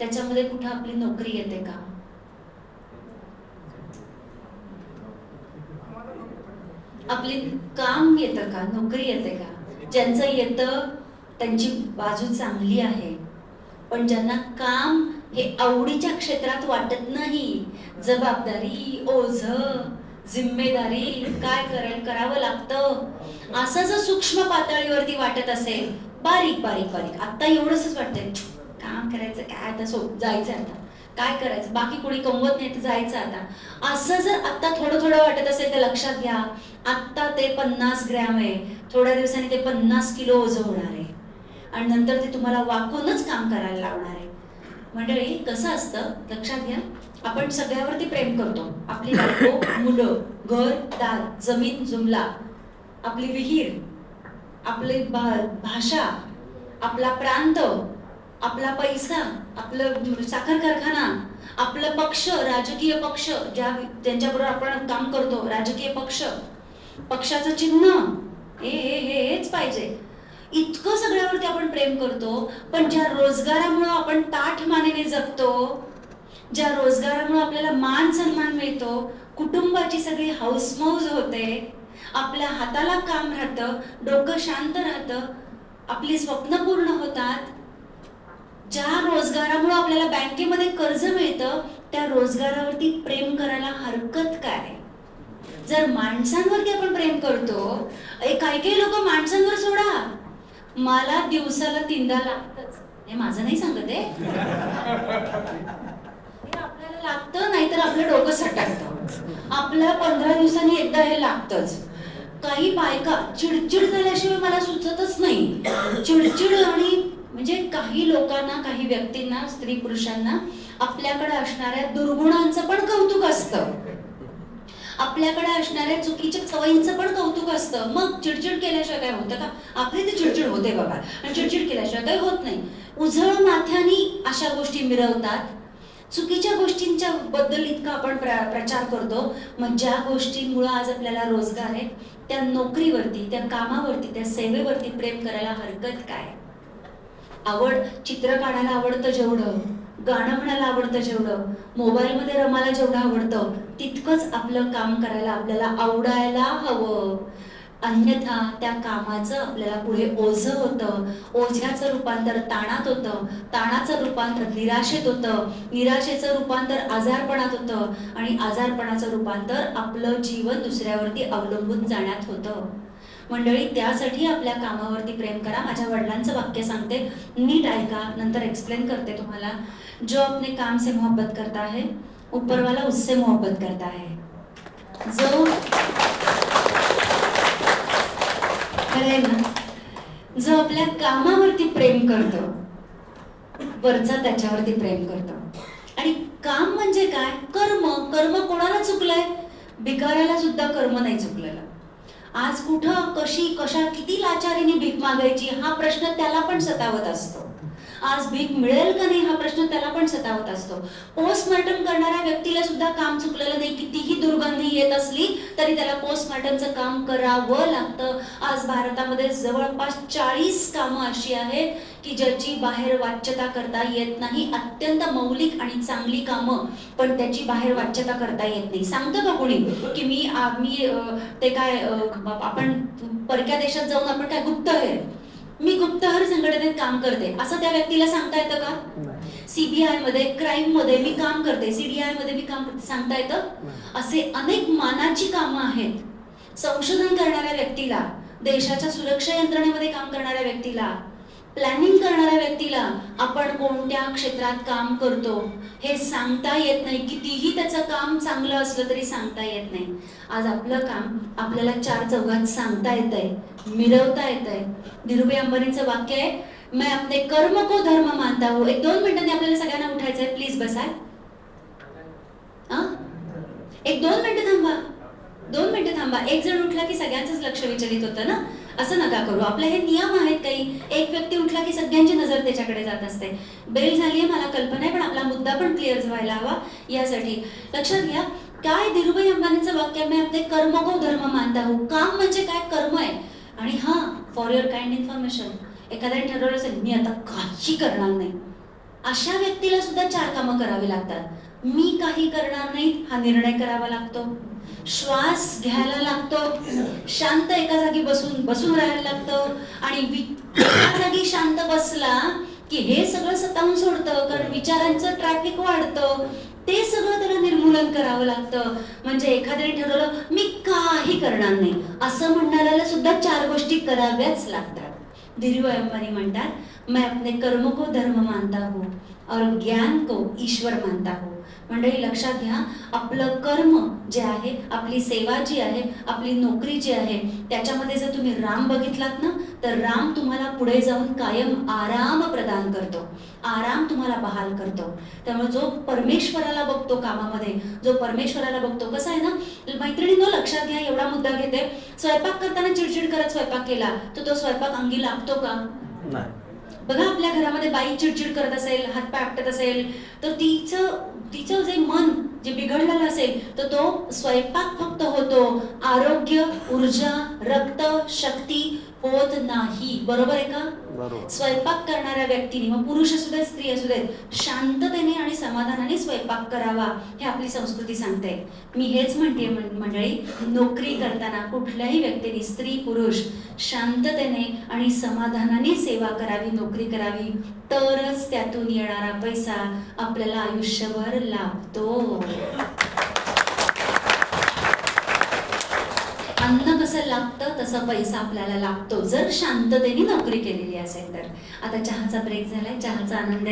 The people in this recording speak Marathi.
त्याच्यामध्ये कुठं आपली नोकरी येते का? आपली काम येतं का? नोकरी येते का? ज्यांचं येतं त्यांची बाजू चांगली आहे. पण ज्यांना काम हे आवडीच्या क्षेत्रात वाटत नाही जबाबदारी ओझ जिम्मेदारी काय करेल करावं लागतं असं जर सूक्ष्म पातळीवरती वाटत असेल बारीक बारीक बारीक. आता एवढंच वाटतंय. काम करायचं काय आता सो जायचं आता. काय करायचं? बाकी कोणी कमवत नाही तर जायचं आता. असं जर आता थोडं थोडं वाटत असेल तर लक्षात घ्या आत्ता ते पन्नास ग्रॅम आहे. थोड्या दिवसांनी ते पन्नास किलो ओझं होणार आहे. आणि नंतर ते तुम्हाला वाकूनच काम करायला लावणार आहे. मंडळी कसं असतं? लक्षात घ्या. आपण सगळ्यावरती प्रेम करतो. आपली बायको मुलं घर दार जमीन जुमला आपली विहीर आपली भा- भाषा आपला प्रांत आपला पैसा आपलं साखर कारखाना आपलं पक्ष राजकीय पक्ष ज्या त्यांच्याबरोबर आपण काम करतो राजकीय पक्ष पक्षाचं चिन्ह हे हे हे हेच पाहिजे. इतकं सगळ्यावरती आपण प्रेम करतो पण ज्या रोजगारामुळं आपण ताठ मानेने जगतो ज्या रोजगारामुळे आपल्याला मान सन्मान मिळतो कुटुंबाची सगळी हाऊसमौज होते आपल्या हाताला काम राहतं डोकं शांत राहतं आपली स्वप्न पूर्ण होतात ज्या रोजगारामुळे आपल्याला बँकेमध्ये कर्ज मिळतं त्या रोजगारावरती प्रेम करायला हरकत काय? जर माणसांवरती आपण प्रेम करतो काही काही लोक माणसांवर सोडा. मला दिवसाला तीनदा लागतच. हे माझं नाही सांगत आहे आपल्याला लागतं नाहीतर आपलं डोकं सटकतं. आपल्या पंधरा दिवसांनी एकदा हे लागतच. काही बायका चिडचिड झाल्याशिवाय मला सुचतच नाही. चिडचिड आणि म्हणजे काही लोकांना काही व्यक्तींना स्त्री पुरुषांना आपल्याकडे असणाऱ्या दुर्गुणांचं पण कौतुक असतं. आपल्याकडे असणाऱ्या चुकीच्या सवयींचं पण कौतुक असतं. मग चिडचिड केल्याशिवाय काय होतं का? आपली तर चिडचिड होते बाबा आणि चिडचिड केल्याशिवाय काही होत नाही. उझळ माथ्यानी अशा गोष्टी मिरवतात. चुकीच्या गोष्टींच्या बद्दल इतका आपण प्र प्रचार करतो. मग ज्या गोष्टीमुळं आज आपल्याला रोजगार आहे त्या नोकरीवरती त्या कामावरती त्या सेवेवरती प्रेम करायला हरकत काय? आवड चित्र काढायला आवडतं जेवढं गाणं म्हणायला आवडतं जेवढं मोबाईलमध्ये रमायला जेवढं आवडतं तितकंच आपलं काम करायला आपल्याला आवडायला हवं. अन्यथा त्या कामाचं आपल्याला पुढे ओझं होतं. ओझ्याचं रूपांतर ताणात होतं. ताणाचं रूपांतर निराशेत होतं. निराशेचं रूपांतर आजारपणात होतं. आणि आजारपणाचं रूपांतर आपलं जीवन दुसऱ्यावरती अवलंबून जाण्यात होतं. मंडळी त्यासाठी आपल्या कामावरती प्रेम करा. माझ्या वडिलांचं वाक्य सांगते. नीट ऐका नंतर एक्सप्लेन करते तुम्हाला. जो अपने काम से मोहब्बत करता है ऊपर वाला उससे मोहब्बत करता है. जो खरं आहे ना जो आपल्या कामावरती प्रेम करतो वरचा त्याच्यावरती प्रेम करतो. आणि काम म्हणजे काय? कर्म. कर्म कोणाला चुकलंय? भिकाऱ्याला सुद्धा कर्म नाही चुकलेलं. आज कुठं कशी कशा किती लाचारीने भीक मागायची हा प्रश्न त्याला पण सतावत असतो. आज भीक मिळेल का नाही हा प्रश्न त्याला पण सतावत असतो. पोस्टमार्टम करणाऱ्या व्यक्तीला सुद्धा काम चुकलेलं नाही कितीही दुर्गंधी येत असली तरी त्याला पोस्टमॉर्टमचं काम करावं लागतं. आज भारतामध्ये जवळपास चाळीस कामं अशी आहेत की ज्याची बाहेर वाच्यता करता येत नाही. अत्यंत मौलिक आणि चांगली कामं पण त्याची बाहेर वाच्यता करता येत नाही. सांगतं का कोणी की मी मी ते काय आपण परक्या देशात जाऊन आपण काय गुप्तहेर मी गुप्तहर संघटनेत काम करते. असं त्या व्यक्तीला सांगता येतं का? सीबीआयमध्ये क्राईममध्ये मी काम करते. सीडीआयमध्ये मी काम करते. सांगता येतं? असे अनेक मानाची कामं आहेत. संशोधन करणाऱ्या व्यक्तीला देशाच्या सुरक्षा यंत्रणेमध्ये काम करणाऱ्या व्यक्तीला प्लॅनिंग करणाऱ्या व्यक्तीला आपण कोणत्या क्षेत्रात काम करतो हे सांगता येत नाही. कितीही त्याचं काम चांगलं असलं तरी सांगता येत नाही. आज आपलं काम आपल्याला चार चौघात सांगता येत आहे मिरवता येत आहे धीरुभाई अंबानीचं वाक्य आहे मैं अपने कर्म को धर्म मानता हूँ. एक दोन मिनिटांनी आपल्याला सगळ्यांना उठायचं आहे प्लीज बसाय हा? एक दोन मिनिटं थांबा. दोन मिनिटं थांबा. एक जण उठला की सगळ्यांचंच लक्ष विचलित होतं ना? असं नका करू. आपले हे नियम आहेत काही. एक व्यक्ती उठला की सगळ्यांची नजर त्याच्याकडे जात असते. बेल झाली आहे मला कल्पना आहे पण आपला मुद्दा पण क्लिअर व्हायला हवा यासाठी. लक्षात घ्या काय धीरुभाई अंबानीचं वाक्य मी आपले कर्म को धर्म मानता हो. काम म्हणजे काय? कर्म आहे. आणि हा फॉर युअर काइंड इन्फॉर्मेशन एखाद्याने ठरवलं असेल मी आता काही करणार नाही. अशा व्यक्तीला सुद्धा चार कामं करावी लागतात. मी काही करणार नाही हा निर्णय करावा लागतो. श्वास घ्यायला लागतो. शांत एका जागी बसून बसून राहायला लागतं. आणि एका जागी शांत बसला की हे सगळं स्वतःहून सोडतं कारण विचारांचं ट्रॅफिक वाढतं. ते सगळं त्याला निर्मूलन करावं लागतं. म्हणजे एखाद्याने ठरवलं मी काही करणार नाही. असं म्हणणाऱ्याला सुद्धा चार गोष्टी कराव्याच लागतात. धीरूभाई अंबानी म्हणतात मैं अपने कर्म को धर्म मानता हूँ और ज्ञान को ईश्वर मानता हूँ. मंडळी लक्षात घ्या आपलं कर्म जे आहे आपली सेवा जी आहे आपली नोकरी जी आहे त्याच्यामध्ये जर तुम्ही राम बघितलात ना तर राम तुम्हाला पुढे जाऊन कायम आराम प्रदान करतो. आराम तुम्हाला बहाल करतो. त्यामुळे जो परमेश्वराला बघतो कामामध्ये जो परमेश्वराला बघतो कसं आहे ना मैत्रिणीनं लक्षात घ्या एवढा मुद्दा घेते. स्वयंपाक करताना चिडचिड करत स्वयंपाक केला तर तो स्वयंपाक अंगी लागतो का? नाही. बघा आपल्या घरामध्ये बाई चिडचिड करत असेल हातपाय आपटत असेल तर तिचं तिचं जे मन जे बिघडलेलं असेल तर तो स्वयंपाक फक्त होतो. आरोग्य ऊर्जा रक्त शक्ती होत नाही. बरोबर आहे का? बरोबर. स्वयंपाक करणाऱ्या व्यक्तीने मग पुरुष असू देत स्त्री असू देत शांततेने आणि समाधानाने स्वयंपाक करावा हे आपली संस्कृती सांगते. मी हेच म्हणते मंडळी नोकरी करताना कुठल्याही व्यक्तीने स्त्री पुरुष शांततेने आणि समाधानाने सेवा करावी नोकरी करावी तरच त्यातून येणारा पैसा आपल्याला आयुष्यभर लाभतो अन्न कसं लागतं तसा पैसा आपल्याला लागतो. जर शांततेने नोकरी केलेली असेल तर. आता चहाचा ब्रेक झालाय. चहाचा आनंद